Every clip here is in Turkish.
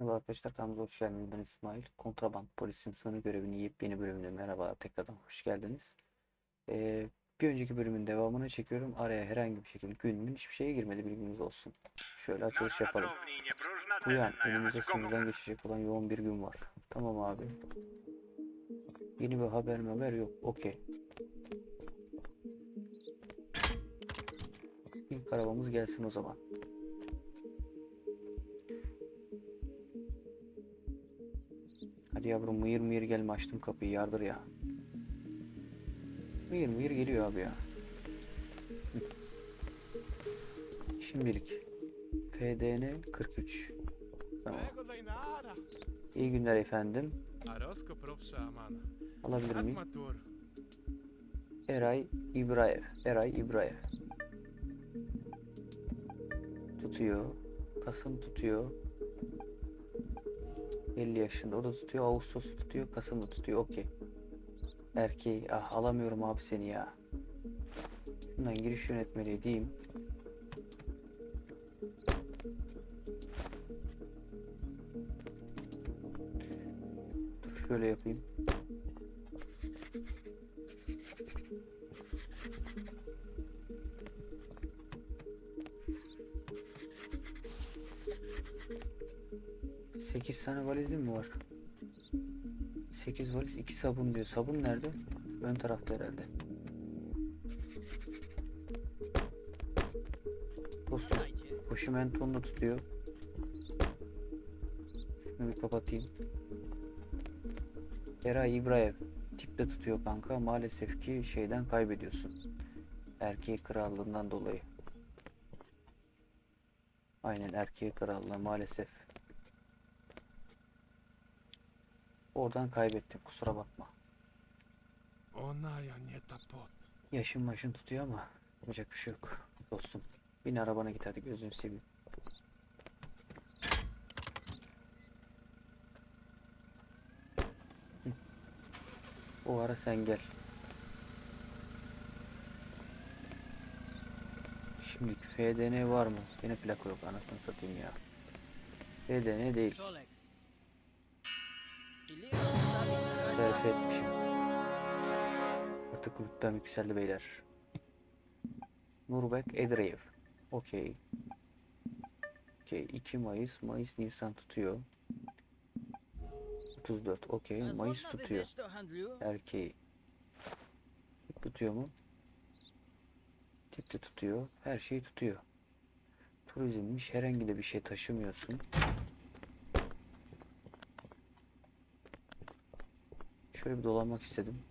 Merhaba arkadaşlar kanalımıza hoş geldiniz. Ben İsmail. Kontraband polisin sınır görevini yepyeni bölümünde merhaba tekrardan hoş geldiniz. Ee, bir önceki bölümün devamını çekiyorum. Araya herhangi bir şekilde günümün hiçbir şeye girmedi bilginiz olsun. Şöyle açılış yapalım. Uyan önümüzde sınırdan geçecek olan yoğun bir gün var. Tamam abi. Yeni bir haber mi haber yok. Okey. İlk arabamız gelsin o zaman. Hadi yavrum mıyır mıyır gelme açtım kapıyı yardır ya. Mıyır mıyır geliyor abi ya. Şimdilik. FDN 43. Tamam. İyi günler efendim. Alabilir miyim? Eray İbraev. Eray İbraev. Tutuyor. Kasım tutuyor. 50 yaşında. O da tutuyor. Ağustos tutuyor. Kasım da tutuyor. Okey. Erkeği. Ah alamıyorum abi seni ya. Şundan giriş yönetmeliği diyeyim. Dur şöyle yapayım. Sekiz tane valizim mi var? 8 valiz 2 sabun diyor. Sabun nerede? Ön tarafta herhalde. Dostum Pushimento'nu da tutuyor. Şunu bir kapatayım. Eray İbraev tipte tutuyor kanka. Maalesef ki şeyden kaybediyorsun. Erkeği krallığından dolayı. Aynen erkeği krallığı maalesef. Oradan kaybettim kusura bakma. Yaşın başın tutuyor ama yapacak bir şey yok dostum. Bin arabana git hadi gözünü seveyim. O ara sen gel. Şimdi FDN var mı? Yine plaka yok anasını satayım ya. FDN değil. Terfi etmişim. Artık rütbem yükseldi beyler. Nurbek Edreyev. Okey. Okey. 2 Mayıs. Mayıs Nisan tutuyor. 34. Okey. Mayıs tutuyor. Erkeği. Tip tutuyor mu? Tip de tutuyor. Her şey tutuyor. Turizmmiş. Herhangi de bir şey taşımıyorsun. Şöyle bir dolanmak istedim.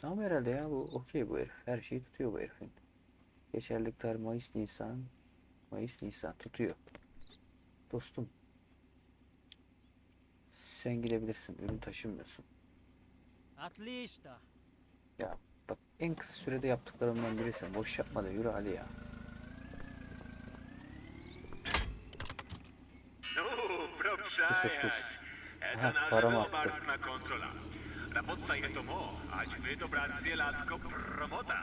Tamam herhalde ya bu okey bu herif. Her şeyi tutuyor bu herifin. Geçerlik tarih Mayıs Nisan. Mayıs Nisan tutuyor. Dostum. Sen gidebilirsin. Ürün taşımıyorsun. Ya bak en kısa sürede yaptıklarımdan birisin. Boş yapma da yürü Ali ya. Sus sus sus. Aha, param arttı. было марта. барна контрола. Работа je tomu, ať vy to bratství látko promota.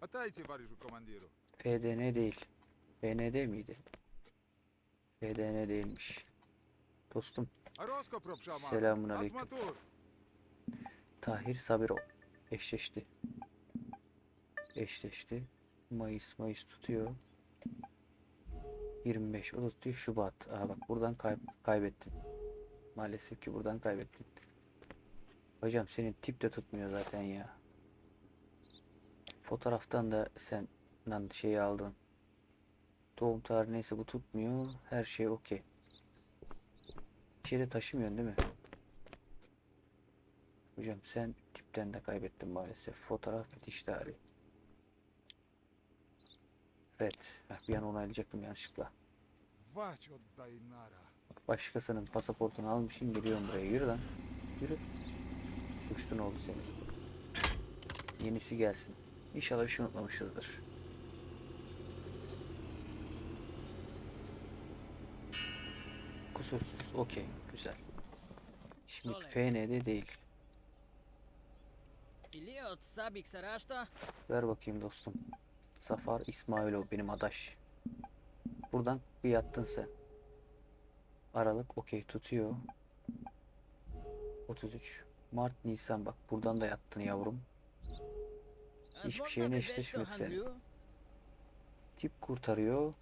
Atajcie, Wariszu komandiru. FDN değil. BND miydi? FDN değilmiş. Dostum Arosko propsa amana. Selamun aleyküm. Atmatur. Tahir Sabirov eşleşti. Eşleşti. Mayıs Mayıs tutuyor. 25 o da tutuyor Şubat. Aha bak buradan kay kaybettin. Maalesef ki buradan kaybettin. Hocam senin tip de tutmuyor zaten ya. Fotoğraftan da sen lan şeyi aldın. Doğum tarihi neyse bu tutmuyor. Her şey okey. Bir şey taşımıyorsun değil mi? Hocam sen tipten de kaybettin maalesef. Fotoğraf bitiş tarihi. Red. Heh, bir an onaylayacaktım yanlışlıkla. Başkasının pasaportunu almışsın geliyorum buraya. Yürü lan. Yürü. Uçtun oldu senin. Yenisi gelsin. İnşallah bir şey unutmamışızdır. Kusursuz. Okey. Güzel. Şimdi. FN'de değil. Ver bakayım dostum. Safar İsmailov benim adaş. Buradan bir yattın sen. Aralık okey tutuyor. 33. Mart, Nisan bak buradan da yattın yavrum. Hiçbir şeyine eşleşmedi senin. Tip kurtarıyor.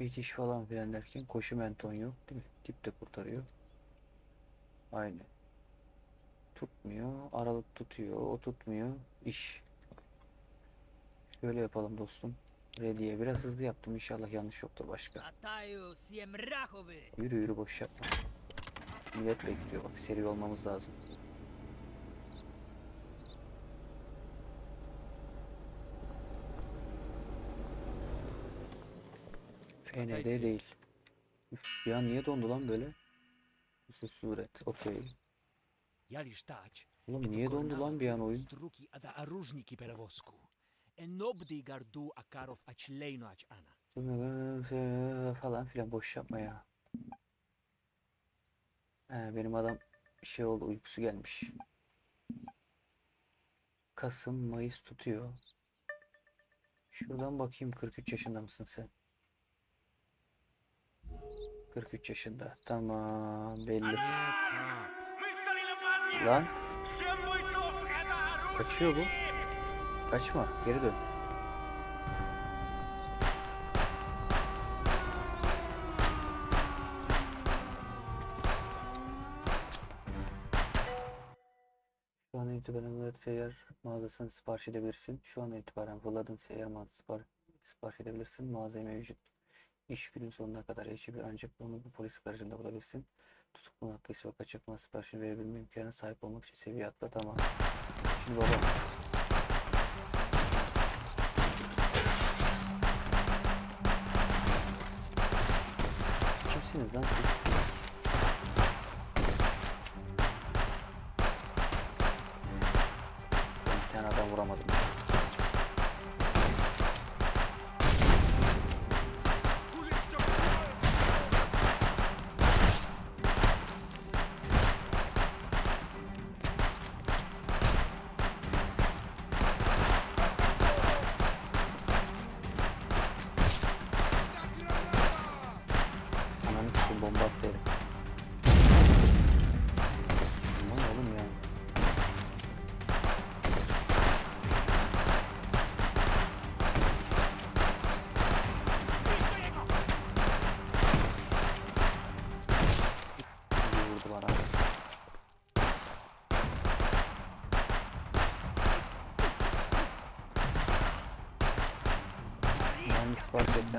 Bitiş falan filan derken koşu menton yok değil mi? Tip de kurtarıyor. Aynı. Tutmuyor. Aralık tutuyor. O tutmuyor. İş. Şöyle yapalım dostum. Ready'ye biraz hızlı yaptım. İnşallah yanlış yoktur başka. Yürü yürü boş yapma. Millet bekliyor. Bak seri olmamız lazım. FND değil. Üf, an niye dondu lan böyle? Husus suret. Okey. Oğlum niye dondu lan bir an oyun? Ana. falan filan boş yapma ya. He, benim adam şey oldu uykusu gelmiş. Kasım, Mayıs tutuyor. Şuradan bakayım 43 yaşında mısın sen? 43 yaşında. Tamam belli. Lan kaçıyor bu. Kaçma geri dön. İtibaren Vlad seyyar mağazasını sipariş edebilirsin. Şu an itibaren Vlad'ın seyyar mağazası sipar- sipariş edebilirsin. Mağazaya mevcut. İş günün sonuna kadar erişebilir ancak bunu bu polis garajında bulabilirsin. Tutuklunun hakkıysa ve kaçırma siparişini verebilme imkanına sahip olmak için seviye atla. Şimdi baba. Kimsiniz lan siz? Vuramadım.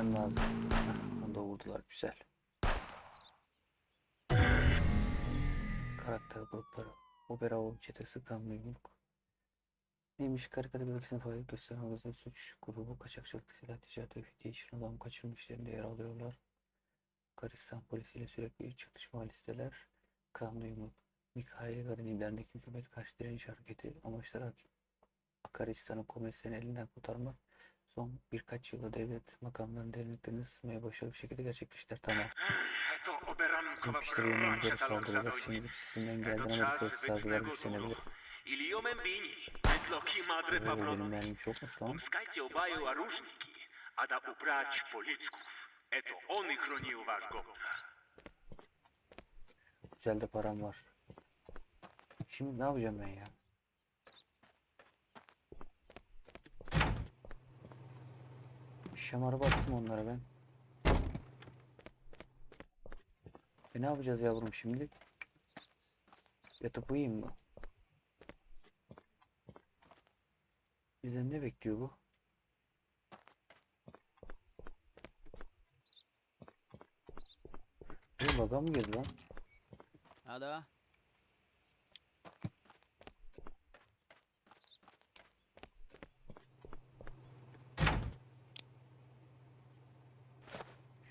Etmem lazım. Onu da vurdular. Güzel. Karakter grupları. Oberao çetesi kanlı yumruk. Neymiş karikatür bölgesine faaliyet gösteren organize suç grubu kaçakçılık, silah ticareti ve fidye için adam kaçırma yer alıyorlar. Karistan polisiyle sürekli çatışma listeler. Kanlı yumruk. Mikhail Garin liderindeki hükümet karşı direniş hareketi amaçları Akaristan'ın komünistlerin elinden kurtarmak. Son birkaç yılda devlet makamlarının derinliklerini ısıtmaya başarılı bir şekilde gerçekleştiler. Tamam. Broń saldırılar. katalogza Şimdilik sizin To geldiğine Amerika czas iktisadıyla być güçlenebilir. Madry Oo, benim mermim çokmuş lan. A da ubrać policków. Eto oni chronił wasz gowna. Güzel de param var. Şimdi ne yapacağım ben ya? Şamarı bastım onlara ben. E ne yapacağız yavrum şimdi? Yatıp uyuyayım mı? Bizden ne bekliyor bu? Bu laga mı girdi lan? Ada?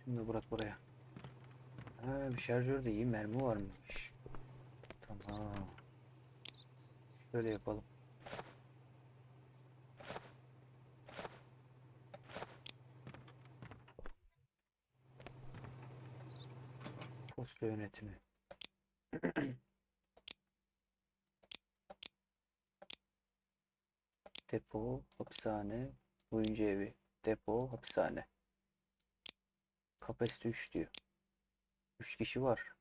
Da bırak buraya. Ha, bir şarjörde iyi mermi varmış. Tamam. Şöyle yapalım. Posta yönetimi. Depo, hapishane, oyuncu evi. Depo, hapishane. Kapasite 3 diyor. 3 kişi var.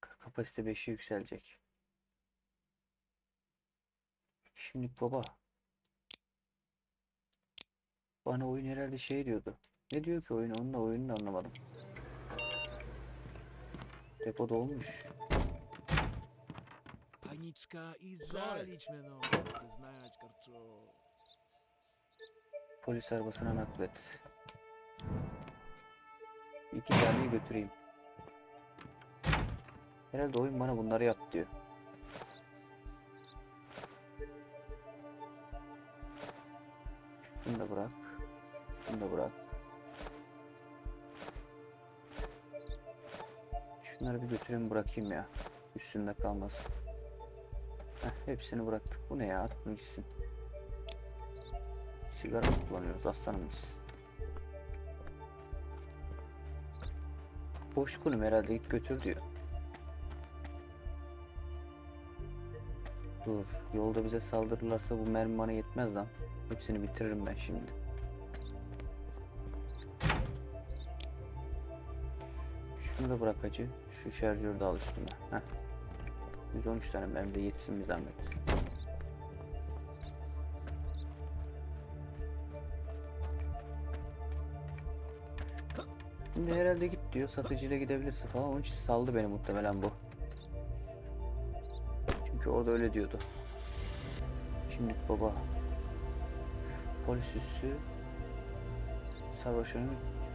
Ka- Kapasite 5'e yükselecek. Şimdi baba. Bana oyun herhalde şey diyordu. Ne diyor ki oyun? Onun da oyununu da anlamadım. Depo dolmuş. Paniczka i mnie, no. Znać. Polis arabasına naklet. İki taneyi götüreyim. Herhalde oyun bana bunları yap diyor. Bunu da bırak. Bunu da bırak. Şunları bir götüreyim bırakayım ya. Üstünde kalmasın. Heh, hepsini bıraktık. Bu ne ya? Atma gitsin. Sigara kullanıyoruz aslanım biz? Boş konum herhalde git götür diyor. Dur yolda bize saldırırlarsa bu mermi bana yetmez lan. Hepsini bitiririm ben şimdi. Şunu da bırak acı. Şu şarjörü de al üstüne. Heh. 113 tane mermi de yetsin bir zahmet. Şimdi herhalde git diyor. Satıcıyla gidebilirsin falan. Onun için saldı beni muhtemelen bu. Çünkü orada öyle diyordu. Şimdi baba. Polis üssü. Sarhoşların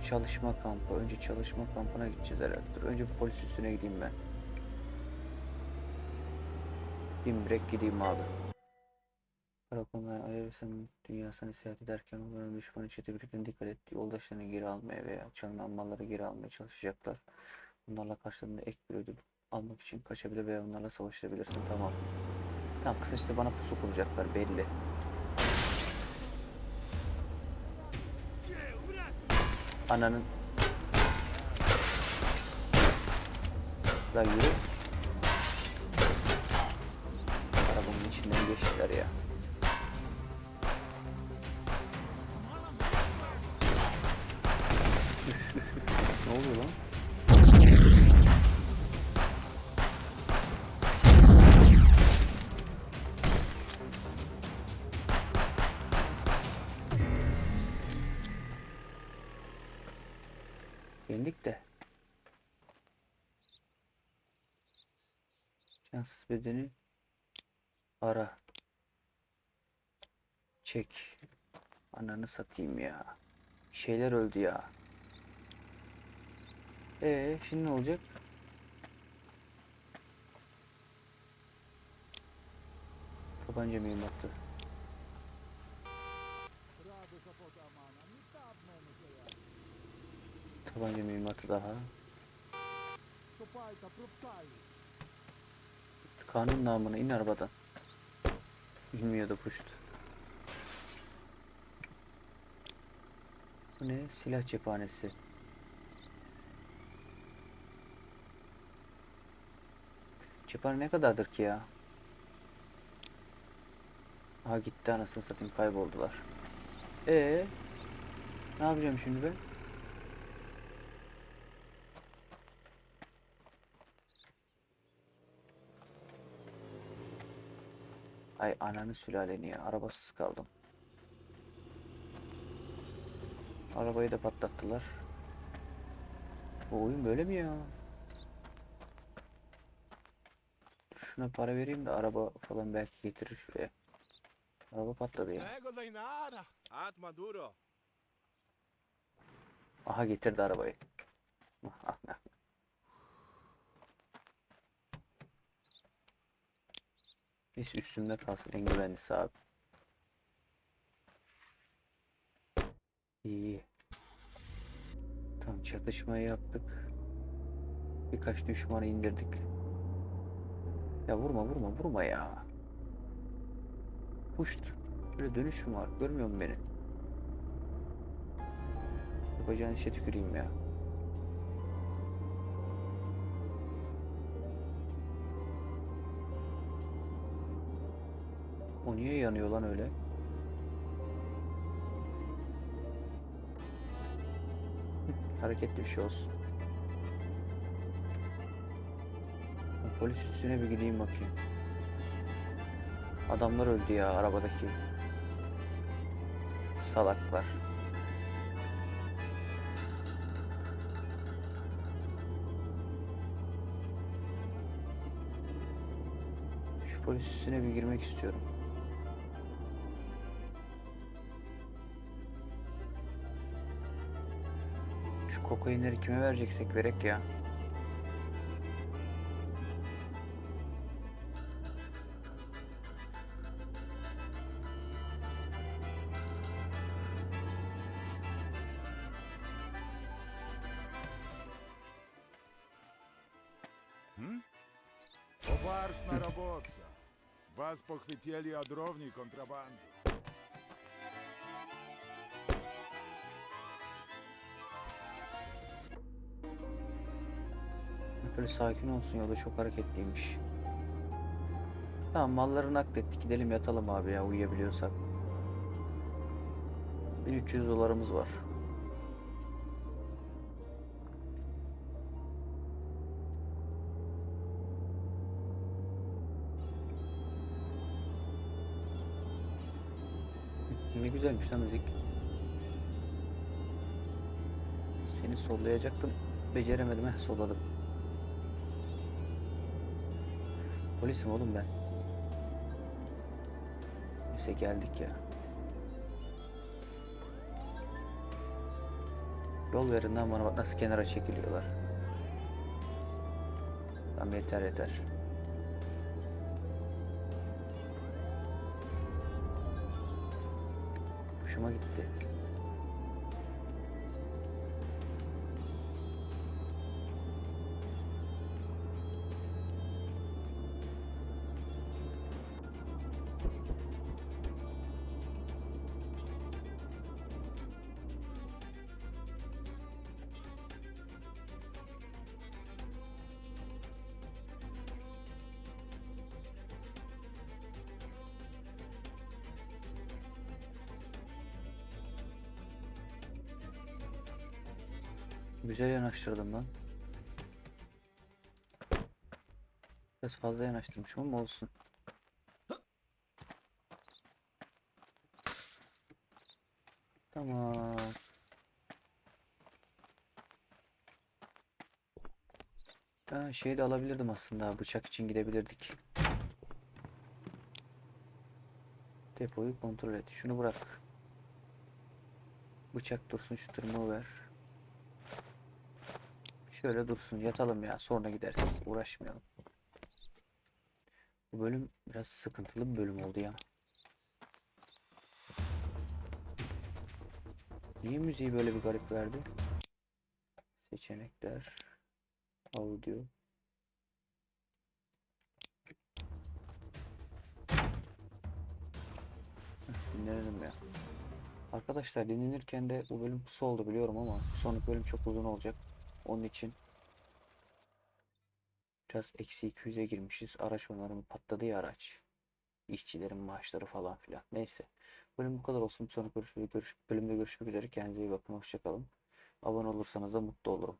çalışma kampı. Önce çalışma kampına gideceğiz herhalde. Dur önce bir polis üssüne gideyim ben. Bin brek gideyim abi. Karakollar ayırırsan dünyasını seyahat ederken onların düşmanı çetebilirken dikkat et. Yoldaşlarını geri almaya veya çalınan malları geri almaya çalışacaklar. Bunlarla karşılığında ek bir ödül almak için kaçabilir veya onlarla savaşabilirsin. Tamam. Tamam kısacası bana pusu kuracaklar belli. Ananın La yürü. Arabanın içinden geçtiler ya. Cansız bedeni ara. Çek. Ananı satayım ya. Şeyler öldü ya. Ee, şimdi ne olacak? Tabanca mühimmatı. Tabanca mühimmatı daha. Kanun namına in arabadan. Bilmiyordu puşt. Bu ne? Silah cephanesi. Cephane ne kadardır ki ya? Aha gitti anasını satayım kayboldular. Ee, ne yapacağım şimdi ben? Ay ananı sülaleni ya. Arabasız kaldım. Arabayı da patlattılar. Bu oyun böyle mi ya? Şuna para vereyim de araba falan belki getirir şuraya. Araba patladı ya. Aha getirdi arabayı. Neyse üstümde kalsın en güvenlisi abi. İyi. Tam çatışmayı yaptık. Birkaç düşmanı indirdik. Ya vurma vurma vurma ya. Puşt. Böyle dönüşüm var. Görmüyor musun beni? Yapacağın işe tüküreyim ya. O niye yanıyor lan öyle? Hareketli bir şey olsun. Polis üstüne bir gideyim bakayım. Adamlar öldü ya arabadaki. Salaklar. Şu polis üstüne bir girmek istiyorum. kokainleri kime vereceksek verek ya. Поварсна работа. Вас похватили о дровней контрабанду. Böyle sakin olsun yolda çok hareketliymiş. Tamam malları naklettik gidelim yatalım abi ya uyuyabiliyorsak. 1300 dolarımız var. Ne güzelmiş lan müzik. Seni sollayacaktım. Beceremedim. Heh solladım. Polisim oğlum ben. Neyse geldik ya. Yol verin lan bana bak nasıl kenara çekiliyorlar. Tamam yeter yeter. Hoşuma gitti. Güzel yanaştırdım lan. Biraz fazla yanaştırmışım ama olsun. Tamam. Ha, şey de alabilirdim aslında. Bıçak için gidebilirdik. Depoyu kontrol et. Şunu bırak. Bıçak dursun şu tırmığı ver. Şöyle dursun yatalım ya sonra gideriz uğraşmayalım. Bu bölüm biraz sıkıntılı bir bölüm oldu ya. Niye müziği böyle bir garip verdi? Seçenekler. Audio. Dinlerim ya. Arkadaşlar dinlenirken de bu bölüm kısa oldu biliyorum ama sonraki bölüm çok uzun olacak. Onun için biraz eksi 200'e girmişiz. Araç onarımı patladı ya araç. İşçilerin maaşları falan filan. Neyse. Bölüm bu kadar olsun. Bir sonraki görüş, görüş, bölümde görüşmek üzere. Kendinize iyi bakın. Hoşçakalın. Abone olursanız da mutlu olurum.